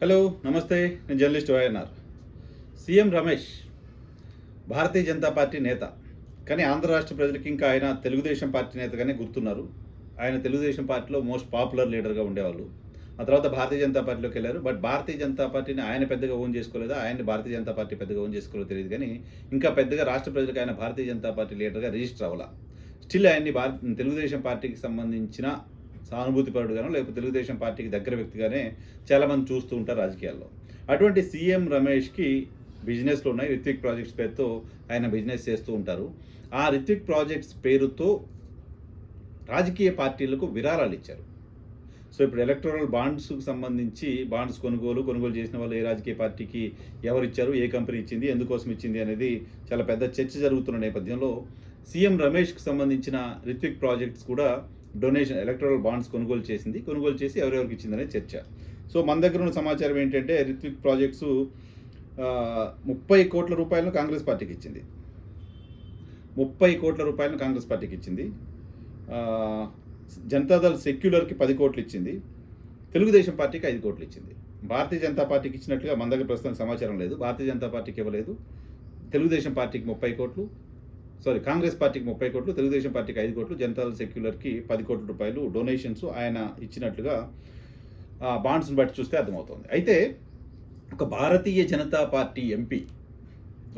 Hello నమస్తే నేను journalist YNR CM Ramesh Bharatiya Janata Party నేత. కానీ ఆంధ్ర రాష్ట్ర ప్రజలకి ఇంకా ఆయన తెలుగుదేశం పార్టీ నేతగానే గుర్తున్నారు. ఆయన తెలుగుదేశం పార్టీలో మోస్ట్ పాపులర్ లీడర్గా ఉండేవాళ్ళు. ఆ తర్వాత భారతీయ జనతా పార్టీలోకి వెళ్ళారు. బట్ భారతీయ జనతా పార్టీని ఆయన పెద్దగా ఓన్ చేసుకోలేదు? ఆయన భారతీయ జనతా పార్టీ పెద్దగా ఓన్ చేసుకోలేదు తెలియదు కానీ ఇంకా పెద్దగా రాష్ట్ర ప్రజలకు ఆయన భారతీయ జనతా పార్టీ లీడర్గా రిజిస్టర్ అవ్వాల? స్టిల్ ఆయన్ని భారత తెలుగుదేశం పార్టీకి సంబంధించిన సానుభూతిపరుడుగానో లేకపోతే తెలుగుదేశం పార్టీకి దగ్గర వ్యక్తిగానే చాలామంది చూస్తూ ఉంటారు రాజకీయాల్లో. అటువంటి సీఎం రమేష్కి బిజినెస్లు ఉన్నాయి. రిత్విక్ ప్రాజెక్ట్స్ పేరుతో ఆయన బిజినెస్ చేస్తూ ఉంటారు. ఆ రిత్విక్ ప్రాజెక్ట్స్ పేరుతో రాజకీయ పార్టీలకు విరాళాలు ఇచ్చారు. సో ఇప్పుడు ఎలక్టోరల్ బాండ్స్కి సంబంధించి బాండ్స్ కొనుగోలు కొనుగోలు చేసిన వాళ్ళు ఏ రాజకీయ పార్టీకి ఎవరు ఇచ్చారు ఏ కంపెనీ ఇచ్చింది ఎందుకోసం ఇచ్చింది అనేది చాలా పెద్ద చర్చ జరుగుతున్న నేపథ్యంలో సీఎం రమేష్కి సంబంధించిన రిత్విక్ ప్రాజెక్ట్స్ కూడా డొనేషన్ ఎలక్ట్రల్ బాండ్స్ కొనుగోలు చేసింది. కొనుగోలు చేసి ఎవరెవరికి ఇచ్చిందనే చర్చ. సో మన దగ్గర ఉన్న సమాచారం ఏంటంటే రిత్విక్ ప్రాజెక్ట్స్ ముప్పై కోట్ల రూపాయలను కాంగ్రెస్ పార్టీకి ఇచ్చింది. ముప్పై కోట్ల రూపాయలను కాంగ్రెస్ పార్టీకి ఇచ్చింది. జనతాదళ జనతాదళ్ సెక్యులర్కి పది కోట్లు ఇచ్చింది. తెలుగుదేశం పార్టీకి ఐదు కోట్లు ఇచ్చింది. భారతీయ జనతా పార్టీకి ఇచ్చినట్లుగా మన దగ్గర ప్రస్తుతం సమాచారం లేదు. భారతీయ జనతా పార్టీకి ఇవ్వలేదు. తెలుగుదేశం పార్టీకి ముప్పై కోట్లు. సారీ కాంగ్రెస్ పార్టీకి ముప్పై కోట్లు తెలుగుదేశం పార్టీకి ఐదు కోట్లు జనతాదళ్ సెక్యులర్కి పది కోట్ల రూపాయలు డొనేషన్స్ ఆయన ఇచ్చినట్లుగా ఆ బాండ్స్ని బట్టి చూస్తే అర్థమవుతుంది. అయితే ఒక భారతీయ జనతా పార్టీ ఎంపీ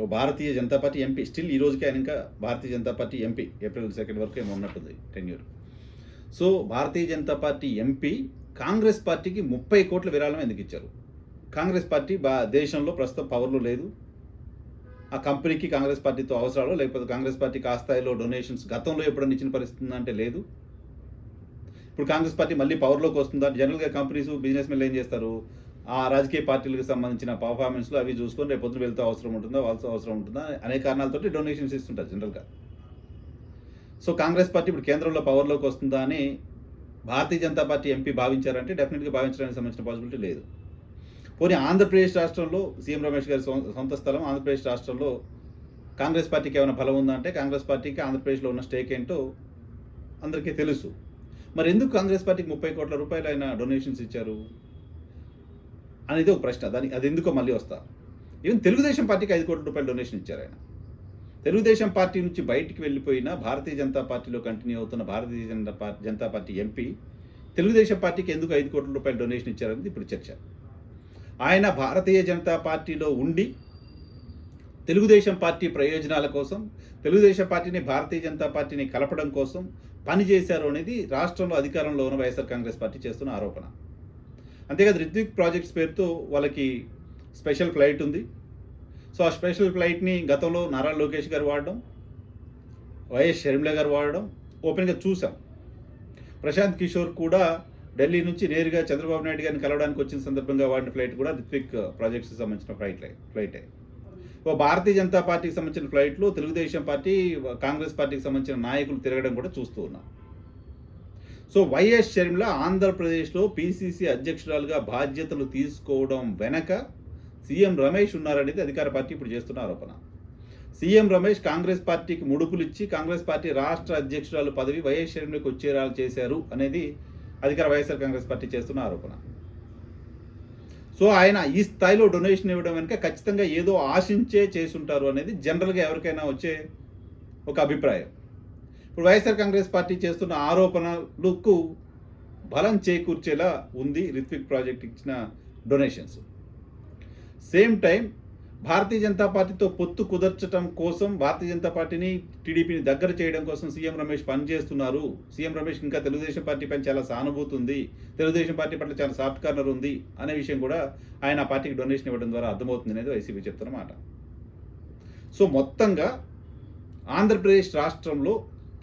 ఓ Bharatiya Janata party MP still ఈ రోజుకి ఆయన ఇంకా Bharatiya Janata Party MP April second వరకు ఏమో ఉన్నట్టుంది tenure so Bharatiya Janata Party MP Congress పార్టీకి ముప్పై కోట్ల విరాళం ఎందుకు ఇచ్చారు? కాంగ్రెస్ పార్టీ బా దేశంలో ప్రస్తుతం పవర్లో లేదు ఆ కంపెనీకి కాంగ్రెస్ పార్టీతో అవసరాలు లేకపోతే కాంగ్రెస్ పార్టీకి ఆ స్థాయిలో డొనేషన్స్ గతంలో ఎప్పుడైనా ఇచ్చిన పరిస్థితి అంటే లేదు. ఇప్పుడు కాంగ్రెస్ పార్టీ మళ్ళీ పవర్లోకి వస్తుందా? జనరల్గా కంపెనీస్ బిజినెస్ మెన్లు ఏం చేస్తారు? ఆ రాజకీయ పార్టీలకు సంబంధించిన పర్ఫార్మెన్స్లు అవి చూసుకొని రేపు పొద్దున వెళ్తే అవసరం ఉంటుందా? వాళ్ళతో అవసరం ఉంటుందా? అనే కారణాలతోటి డొనేషన్స్ ఇస్తుంటారు జనరల్గా సో కాంగ్రెస్ పార్టీ ఇప్పుడు కేంద్రంలో పవర్లోకి వస్తుందా అని భారతీయ జనతా పార్టీ ఎంపీ భావించారంటే డెఫినెట్గా భావించడానికి సంబంధించిన పాసిబిలిటీ లేదు. పోనీ ఆంధ్రప్రదేశ్ రాష్ట్రంలో సీఎం రమేష్ గారి సొంత స్థలం ఆంధ్రప్రదేశ్ రాష్ట్రంలో కాంగ్రెస్ పార్టీకి ఏమైనా బలం ఉందంటే కాంగ్రెస్ పార్టీకి ఆంధ్రప్రదేశ్లో ఉన్న స్టేక్ ఏంటో అందరికీ తెలుసు. మరి ఎందుకు కాంగ్రెస్ పార్టీకి ముప్పై కోట్ల రూపాయలు ఆయన డొనేషన్స్ ఇచ్చారు? అనేది ఒక ప్రశ్న. దాని అది ఎందుకో మళ్ళీ వస్తా. ఈవెన్ తెలుగుదేశం పార్టీకి ఐదు కోట్ల రూపాయలు డొనేషన్ ఇచ్చారు ఆయన. తెలుగుదేశం పార్టీ నుంచి బయటికి వెళ్ళిపోయిన భారతీయ జనతా పార్టీలో కంటిన్యూ అవుతున్న Bharatiya Janata party Janata party MP Telugu Desam పార్టీకి ఎందుకు ఐదు కోట్ల రూపాయలు డొనేషన్ ఇచ్చారనేది ఇప్పుడు చర్చ. ఆయన భారతీయ జనతా పార్టీలో ఉండి తెలుగుదేశం పార్టీ ప్రయోజనాల కోసం తెలుగుదేశం పార్టీని భారతీయ జనతా పార్టీని కలపడం కోసం పనిచేశారు అనేది రాష్ట్రంలో అధికారంలో ఉన్న వైఎస్ఆర్ కాంగ్రెస్ పార్టీ చేస్తున్న ఆరోపణ. అంతేకాదు రిత్విక్ ప్రాజెక్ట్స్ పేరుతో వాళ్ళకి స్పెషల్ ఫ్లైట్ ఉంది. సో ఆ స్పెషల్ ఫ్లైట్ని గతంలో నారా లోకేష్ గారు వాడడం వైఎస్ షర్మిల గారు వాడడం ఓపెన్గా చూసాం. ప్రశాంత్ కిషోర్ కూడా ఢిల్లీ నుంచి నేరుగా చంద్రబాబు నాయుడు గారిని కలవడానికి వచ్చిన సందర్భంగా వాడిన ఫ్లైట్ కూడా రిత్విక్ ప్రాజెక్ట్స్కి సంబంధించిన ఫ్లైట్ ఫ్లైటే ఓ భారతీయ జనతా పార్టీకి సంబంధించిన ఫ్లైట్లు తెలుగుదేశం పార్టీ కాంగ్రెస్ పార్టీకి సంబంధించిన నాయకులు తిరగడం కూడా చూస్తూ ఉన్నాం. సో వైఎస్ షర్మిల ఆంధ్రప్రదేశ్లో పిసిసి అధ్యక్షురాలుగా బాధ్యతలు తీసుకోవడం వెనక సీఎం రమేష్ ఉన్నారనేది అధికార పార్టీ ఇప్పుడు చేస్తున్న ఆరోపణ. సీఎం రమేష్ కాంగ్రెస్ పార్టీకి ముడుపులు ఇచ్చి కాంగ్రెస్ పార్టీ రాష్ట్ర అధ్యక్షురాలు పదవి వైఎస్ షర్మిలకు వచ్చేలా చేశారు అనేది అధికార వైఎస్ఆర్ కాంగ్రెస్ పార్టీ చేస్తున్న ఆరోపణ. సో ఆయన ఈ స్థాయిలో డొనేషన్ ఇవ్వడం వెనుక ఖచ్చితంగా ఏదో ఆశించే చేసుంటారు అనేది జనరల్గా ఎవరికైనా వచ్చే ఒక అభిప్రాయం. ఇప్పుడు వైఎస్ఆర్ కాంగ్రెస్ పార్టీ చేస్తున్న ఆరోపణలకు బలం చేకూర్చేలా ఉంది రిత్విక్ ప్రాజెక్ట్ ఇచ్చిన donations. Same time Bharatiya Janata పార్టీతో పొత్తు కుదర్చడం కోసం భారతీయ జనతా పార్టీని టీడీపీని దగ్గర చేయడం కోసం సీఎం రమేష్ పనిచేస్తున్నారు. సీఎం రమేష్ ఇంకా తెలుగుదేశం పార్టీ పైన చాలా సానుభూతి ఉంది. తెలుగుదేశం పార్టీ పట్ల చాలా సాఫ్ట్ కార్నర్ ఉంది అనే విషయం కూడా ఆయన ఆ పార్టీకి డొనేషన్ ఇవ్వడం ద్వారా అర్థమవుతుంది అనేది వైసీపీ చెప్తున్న మాట. సో మొత్తంగా ఆంధ్రప్రదేశ్ రాష్ట్రంలో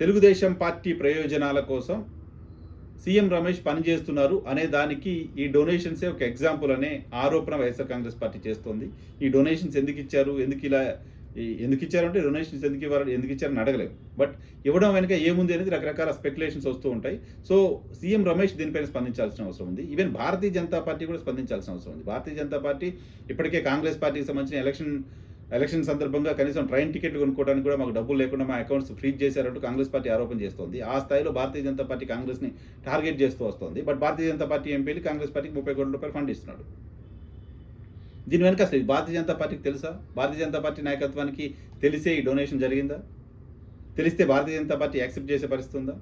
తెలుగుదేశం పార్టీ ప్రయోజనాల కోసం సీఎం రమేష్ పనిచేస్తున్నారు అనే దానికి ఈ డొనేషన్సే ఒక ఎగ్జాంపుల్ అనే ఆరోపణ వైఎస్ఆర్ కాంగ్రెస్ పార్టీ చేస్తోంది. ఈ డొనేషన్స్ ఎందుకు ఇచ్చారు? ఎందుకు ఇలా ఎందుకు ఇచ్చారంటే డొనేషన్స్ ఎందుకు ఇవ్వాలి ఎందుకు ఇచ్చారని అడగలేము బట్ ఇవ్వడం వెనుక ఏముంది అనేది రకరకాల స్పెక్యులేషన్స్ వస్తూ ఉంటాయి. సో సీఎం రమేష్ దీనిపైన స్పందించాల్సిన అవసరం ఉంది. ఈవెన్ భారతీయ జనతా పార్టీ కూడా స్పందించాల్సిన అవసరం ఉంది. భారతీయ జనతా పార్టీ ఇప్పటికే కాంగ్రెస్ పార్టీకి సంబంధించిన ఎలక్షన్ ఎలక్షన్ సందర్భంగా కనీసం ట్రైన్ టికెట్ కొనుక్కోవడానికి కూడా మాకు డబ్బులు లేకుండా మా అకౌంట్స్ ఫ్రీజ్ చేశారంటూ కాంగ్రెస్ పార్టీ ఆరోపణ చేస్తోంది. ఆ స్థాయిలో భారతీయ జనతా పార్టీ కాంగ్రెస్ని టార్గెట్ చేస్తూ వస్తుంది. బట్ భారతీయ జనతా పార్టీ ఎంపీలు కాంగ్రెస్ పార్టీకి ముప్పై కోట్ల రూపాయలు ఫండ్ ఇస్తున్నాడు దీని వెనక అసలు భారతీయ జనతా పార్టీకి తెలుసా? భారతీయ జనతా పార్టీ నాయకత్వానికి తెలిసే ఈ డొనేషన్ జరిగిందా? తెలిస్తే భారతీయ జనతా పార్టీ యాక్సెప్ట్ చేసే పరిస్థితి ఉందా?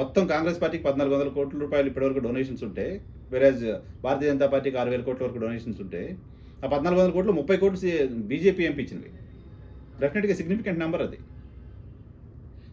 మొత్తం కాంగ్రెస్ పార్టీకి పద్నాలుగు వందల కోట్ల రూపాయలు ఇప్పటివరకు డొనేషన్స్ ఉంటే వేరే భారతీయ జనతా పార్టీకి ఆరు వేల కోట్ల వరకు డొనేషన్స్ ఉంటే ఆ పద్నాలుగు వందల కోట్లు ముప్పై కోట్లు బీజేపీ ఎంపీ ఇచ్చినవి డెఫినెట్గా సిగ్నిఫికెంట్ నెంబర్ అది.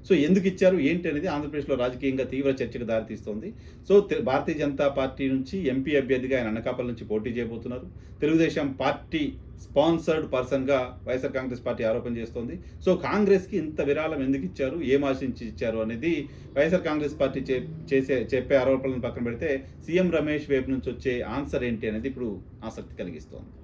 సో ఎందుకు ఇచ్చారు? ఏంటి అనేది ఆంధ్రప్రదేశ్లో రాజకీయంగా తీవ్ర చర్చకు దారితీస్తోంది. సో భారతీయ జనతా పార్టీ నుంచి ఎంపీ అభ్యర్థిగా ఆయన అనకాపల్లి నుంచి పోటీ చేయబోతున్నారు. తెలుగుదేశం పార్టీ స్పాన్సర్డ్ పర్సన్గా వైఎస్ఆర్ కాంగ్రెస్ పార్టీ ఆరోపణ చేస్తోంది. సో కాంగ్రెస్కి ఇంత విరాళం ఎందుకు ఇచ్చారు? ఏం ఆశించి ఇచ్చారు అనేది వైఎస్ఆర్ కాంగ్రెస్ పార్టీ చే- చేసే చెప్పే ఆరోపణలను పక్కన పెడితే సీఎం రమేష్ వైపు నుంచి వచ్చే ఆన్సర్ ఏంటి అనేది ఇప్పుడు ఆసక్తి కలిగిస్తోంది.